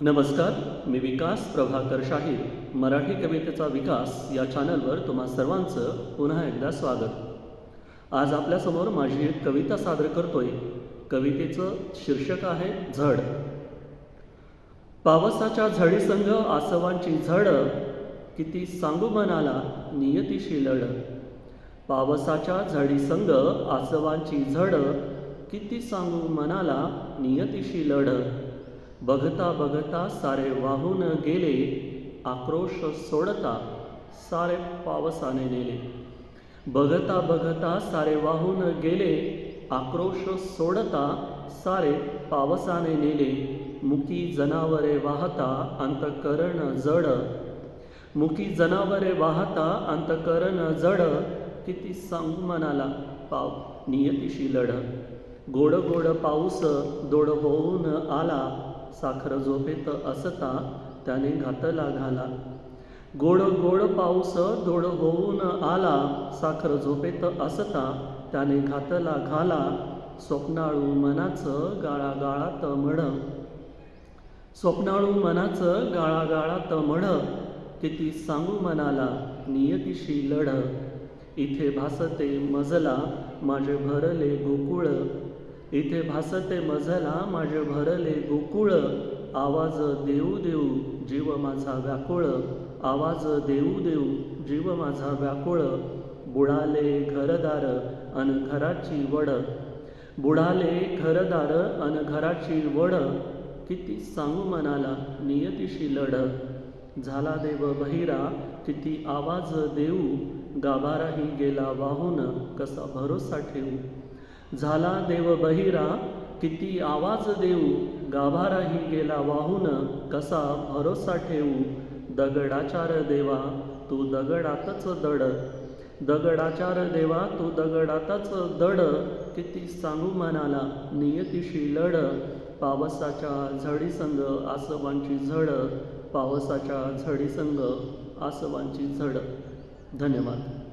नमस्कार मी विकास प्रभाकर शाहीर. मराठी कवितेचा विकास या चॅनलवर तुम्हा सर्वांचं पुन्हा एकदा स्वागत. आज आपल्यासमोर माझी एक कविता सादर करतोय. कवितेचं शीर्षक आहे झड. पावसाच्या झडीसंघ आसवांची झड किती सांगू मनाला नियतीशी लढ. पावसाच्या झडीसंघ आसवांची झड किती सांगू मनाला नियतीशी लढ. बघता बघता सारे वाहून गेले आक्रोश सोडता सारे पावसाने नेले. बघता बघता सारे वाहून गेले आक्रोश सोडता सारे पावसाने नेले. मुकी जनावरे वाहता अंतकरण जड. मुकी जनावरे वाहता अंतकरण जड. किती सांगू मनाला पाव नियतीशी लढ. गोड गोड पाऊस दोड होऊन आला. साखर झोपेत असता त्याने घातला घाला. गोड गोड पाऊस धोड होऊन आला साखर झोपेत असता त्याने घातला घाला. स्वप्नाळू मनाचं गाळागाळात म्हण मढ. स्वप्नाळू मनाचं गाळागाळात म्हण मढ. किती सांगू मनाला नियतीशी लढ. इथे भासते मजला माझे भरले गोकुळ. इथे भासते मजला माझे भरले गोकुळ. आवाज देऊ देऊ जीव माझा व्याकुळ. आवाज देऊ देऊ जीव माझा व्याकुळ. बुडाले घरदार अन घराची वड. बुडाले घरदार अन घराची वड. किती सांगू मनाला नियतीशी लढ. झाला देव बहिरा किती आवाज देऊ. गाभाराही गेला वाहून कसा भरोसा ठेवू झाला देव बहिरा किती आवाज देऊ गाभाराही गेला वाहून कसा भरोसा ठेवू दगडाचार देवा तू दगडातच दड. दगडाचार देवा तू दगडातच दड. किती सांगू मनाला नियतीशी लढ. पावसाच्या झडीसंग आसवांची झड. पावसाच्या झडीसंग आसवांची झड. धन्यवाद.